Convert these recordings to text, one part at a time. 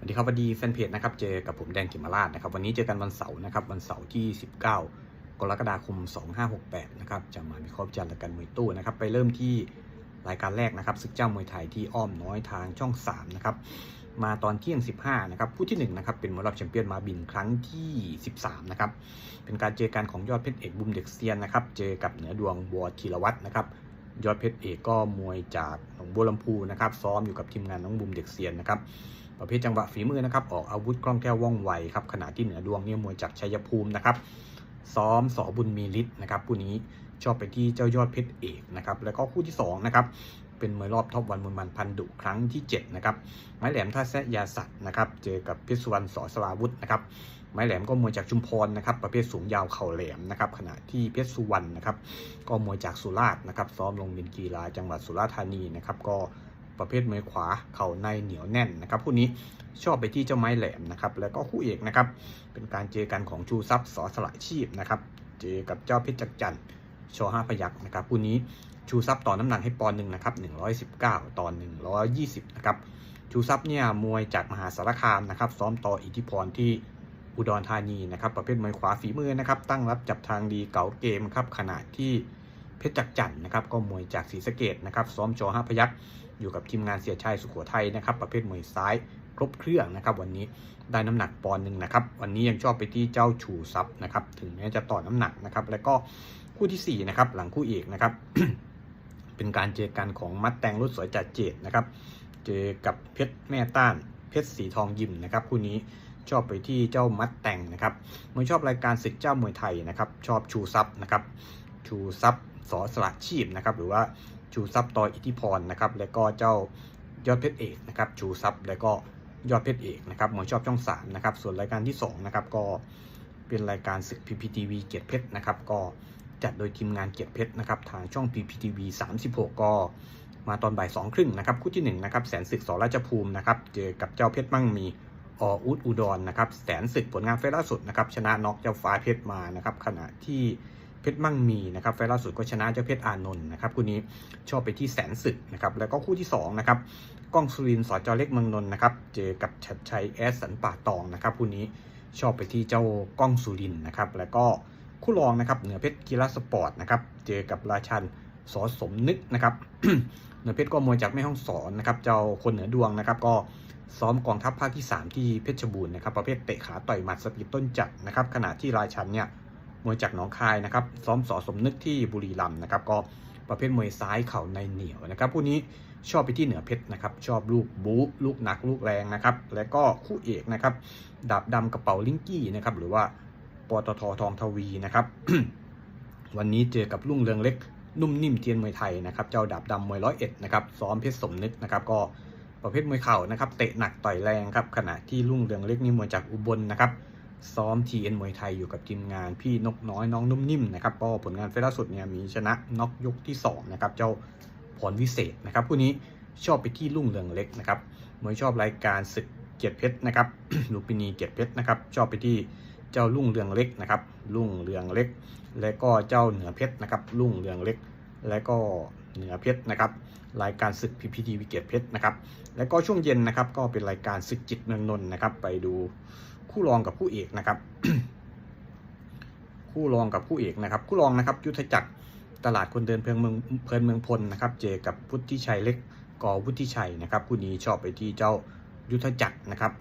สวัสดีครับสวัสดีแฟนเพจนะครับ เจอกับผมแดงกิมาราชนะครับ วันนี้เจอกันวันเสาร์นะครับ วันเสาร์ที่ 19 กรกฎาคม 2568 นะครับ จะมาวิเคราะห์จารณ์รายการมวยตู้นะครับ ไปเริ่มที่รายการแรกนะครับศึกเจ้ามวยไทยที่อ้อมน้อยทางช่อง 3 นะครับ มาตอนเที่ยง 15 นะครับผู้ที่ 1 นะครับ เป็นมวยรอบแชมเปี้ยนมาบินครั้งที่ 13 นะครับ เป็นการเจอกันของยอดเพชรเอกบุมเด็กเซียนนะครับ เจอกับเหนือดวงบัวธีรวัตรนะครับยอดเพชรเอกก็มวยจากหนองบัวลำพูนะครับ ซ้อมอยู่กับทีมงานน้องบุมเด็กเซียนนะครับ ประเภทจังหวะฝีมือนะครับ ออกอาวุธคล่องแคล่วว่องไวครับ ขณะที่เหนือดวงเนี่ยมวยจากชัยภูมินะครับ ซ้อมสอบุญมีฤทธิ์นะครับผู้นี้ชอบไปที่เจ้ายอดเพชรเอกนะครับ แล้วก็คู่ที่2นะครับ เป็นมวยรอบท็อปวันมวยมันพันดุครั้งที่ 7 นะครับ ไม้แหลมท่าแซะยาสัตว์นะครับ เจอกับเพชรสุวรรณสอสลาวุธนะครับ ไม้แหลมก็มวยจากชุมพรนะครับ ประเภทสูงยาวเข่าแหลมนะครับ ขณะที่เพชรสุวรรณนะครับ ก็มวยจากสุราษฎร์นะครับ ซ้อมลงเรียนกีฬาจังหวัดสุราษฎร์ธานีนะครับ ก็ ประเภทมวยขวาเข่าในเหนียวแน่นนะครับคู่นี้ชอบไปที่เจ้าไม้แหลมนะครับแล้วก็คู่เอกนะครับเป็นการเจอกันของชูซับสอสละชีพนะครับเจอกับเจ้าเพชรจักจันทร์ชอห้าพยักนะครับคู่นี้ชูซับต่อน้ำหนักให้ปอนหนึ่งนะครับ119ต่อ120นะครับชูซับเนี่ยมวยจากมหาสารคามนะครับซ้อมต่ออิทธิพรที่อุดรธานีนะครับประเภทมวยขวาฝีมือนะครับตั้งรับจับทางดีเก๋าเกมครับขณะที่เพชรจักจันนะครับก็มวยจากศรีสะเกดนะครับซ้อมชอห้าพยัก อยู่กับทีมงานเสียชัยสุขโขทัยนะครับ ประเภทมวยซ้ายครบเครื่องนะครับ วันนี้ได้น้ำหนักปอนด์หนึ่งนะครับ วันนี้ยังชอบไปที่เจ้าชูซับนะครับ ถึงแม้จะต่อน้ำหนักนะครับ แล้วก็คู่ที่4นะครับหลังคู่เอกนะครับ เป็นการเจอกันของมัดแตงรุ่นสวยจัดเจดนะครับ เจอกับเพชรแม่ต้านเพชรสีทองยิมนะครับคู่นี้ชอบไปที่เจ้ามัดแต่งนะครับมวยชอบรายการศึกเจ้ามวยไทยนะครับ ชอบชูซับนะครับ ชูซับสอสละชีพนะครับ หรือว่า ชูซับต่ออิทธิพรนะครับแล้วก็เจ้ายอดเพชรเอกนะครับชูซับแล้วก็ยอดเพชรเอกนะครับหมวยชอบช่อง3นะครับส่วนรายการที่2นะครับก็เป็นรายการศึก PPTV เกียรติเพชรนะครับก็จัดโดยทีมงานเกียรติเพชรนะครับทางช่อง PPTV 36 ก็มาตอนบ่ายสองครึ่งนะครับคู่ที่1นะครับแสนศึกสราชภูมินะครับเจอกับเจ้าเพชรมั่งมีออุดอุดรนะครับแสนศึกผลงานเฟซล่าสุดนะครับชนะน็อกเจ้าฟ้าเพชรมานะครับขณะที่ เพชรมั่งมีนะครับไฟล์ล่าสุดก็ชนะเจ้าเพชรอานนท์นะครับคู่นี้ชอบไปที่แสนศึกนะครับแล้วก็คู่ที่2นะครับก้องสุรินทร์สอจอเล็กเมืองนนท์นะครับเจอกับชัดชัยแอสสันป่าตองนะครับคู่นี้ชอบไปที่เจ้าก้องสุรินทร์นะครับแล้วก็คู่รองนะครับเหนือเพชรกีฬาสปอร์ตนะครับเจอกับราชันสอสมนึกนะครับเหนือเพชรก็มวยจากแม่ห้องสอนนะครับเจ้าคนเหนือดวงนะครับก็ซ้อมกองทัพภาคที่ 3 ที่เพชรบูรณ์นะครับประเภทเตะขาต่อยหมัดสปีดต้นจัดนะครับขณะที่ราชันเนี่ย มวยจากหนองคายนะครับ ซ้อมสอสมนึกที่บุรีรัมย์นะครับ ก็ประเภทมวยซ้ายเข่าในเหนียวนะครับผู้นี้ชอบไปที่เหนือเพชรนะครับ ชอบลูกบู๊ลูกหนักลูกแรงนะครับ และก็คู่เอกนะครับ ดาบดำกระเป๋าลิงกี้นะครับ หรือว่าปตททองทวีนะครับ วันนี้เจอกับลุงเรืองเล็ก นุ่มนิ่มเทียนมวยไทยนะครับ เจ้าดาบดำมวยร้อยเอ็ดนะครับ ซ้อมเพชรสมนึกนะครับ ก็ประเภทมวยเข่านะครับ เตะหนักต่อยแรงครับ ขณะที่ลุงเรืองเล็กนี่มวยจากอุบลนะครับ ซ้อม TN มวยไทยอยู่กับทีมงานพี่นกน้อยน้องนุ่มนิ่มนะครับก็ผลงานเฟล่าสุดเนี่ยมีชนะน็อกยกที่2นะครับเจ้าพรวิเศษนะครับผู้นี้ชอบไปที่ลุ่งเรืองเล็กนะครับมวยชอบรายการศึกเกียรติเพชรนะครับลูปินีเกียรติเพชรนะครับชอบไปที่เจ้าลุ่งเรืองเล็กนะครับลุ่งเรืองเล็ก และก็เจ้าเหนือเพชรนะครับลุ่งเรืองเล็ก และก็ เหนือเพชรนะครับรายการศึกพีพีทีวิเกตเพชรนะครับแล้วก็ช่วงเย็นนะครับก็เป็นรายการศึกจิตเมืองนนท์นะครับ ไปดูคู่รองกับคู่เอกนะครับ คู่รองกับคู่เอกนะครับ คู่รองนะครับยุทธจักรตลาดคนเดินเพลิงเมืองเพลินเมืองพลนะครับ เจอกับพุทธิชัยเล็กกอวุฒิชัยนะครับคู่นี้ชอบไปที่เจ้ายุทธจักรนะครับ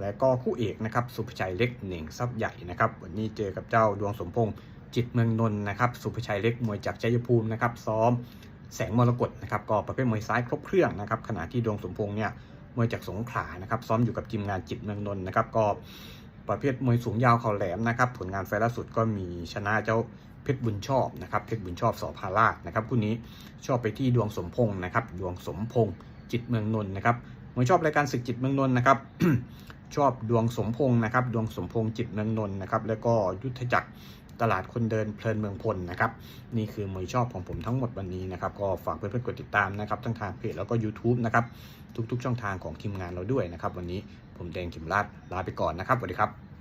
และก็คู่เอกนะครับสุภชัยเล็กเหน่งทรัพย์ใหญ่นะครับ วันนี้เจอกับเจ้าดวงสมพงษ์จิตเมืองนนท์นะครับ สุภชัยเล็กมวยจากชัยภูมินะครับ ซ้อม แสงมรกตนะครับก็ประเภทมวยซ้ายครบเครื่องนะครับขณะที่ดวงสมพงษ์เนี่ยมวยจากสงขลานะครับซ้อมอยู่กับทีมงานจิตเมืองนนท์นะครับก็ประเภทมวยสูงยาวเข่าแหลมนะครับผลงานไฟล์ล่าสุดก็มีชนะเจ้าเพชรบุญชอบนะครับเพชรบุญชอบสอพาราชนะครับคู่นี้ชอบไปที่ดวงสมพงษ์นะครับดวงสมพงษ์จิตเมืองนนท์นะครับมวยชอบรายการศึกจิตเมืองนนท์นะครับชอบดวงสมพงษ์นะครับดวงสมพงษ์จิตเมืองนนท์นะครับแล้วก็ยุทธจักร ตลาดคนเดินเพลินเมืองพลนะครับ นี่คือมวยชอบของผมทั้งหมดวันนี้นะครับ ก็ฝากเพื่อนๆกดติดตามนะครับทั้งทางเพจแล้วก็ YouTube นะครับทุกๆ ช่องทางของทีมงานเราด้วยนะครับ วันนี้ผมแดงขิมราชลาไปก่อนนะครับสวัสดีครับ